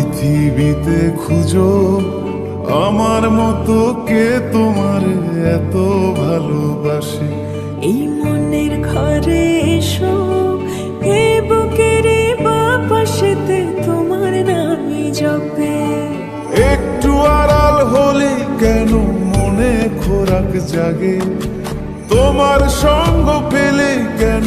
পৃথিবীতে খুঁজো আমার মতো কে তোমার এত ভালোবাসে? এই মনের ঘরে এসো এ বুকের বাপাশেতে তোমার জপে। একটু আড়াল হলে কেন মনে খোরাক জাগে? তোমার সঙ্গ পেলে কেন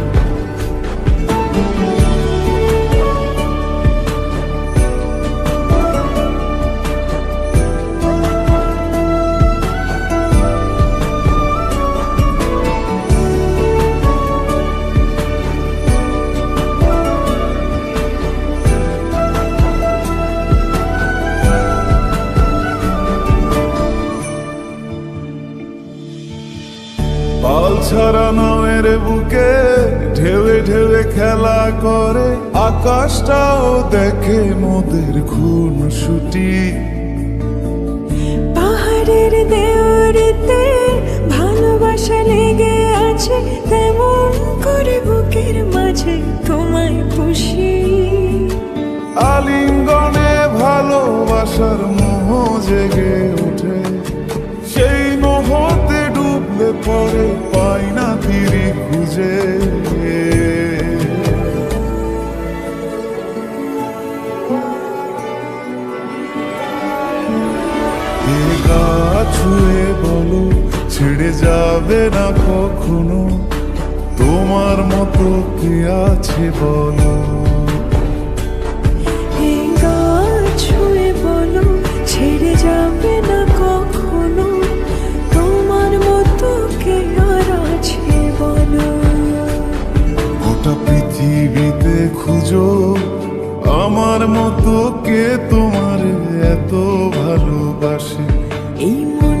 ছাড়া নামের বুকে ঢেলে ঢেলে খেলা করে। আকাশটাও দেখে মোদের খুন ছুটি ছেড়ে যাবে না কখনো। তোমার মতো কে আছে বলো। ছেড়ে যাবে না কখনো। তোমার মতো কে আর আছে বলো। গোটা পৃথিবীতে খুঁজো আমার মতো কে তোমার এত ভালোবাসে। এই মনের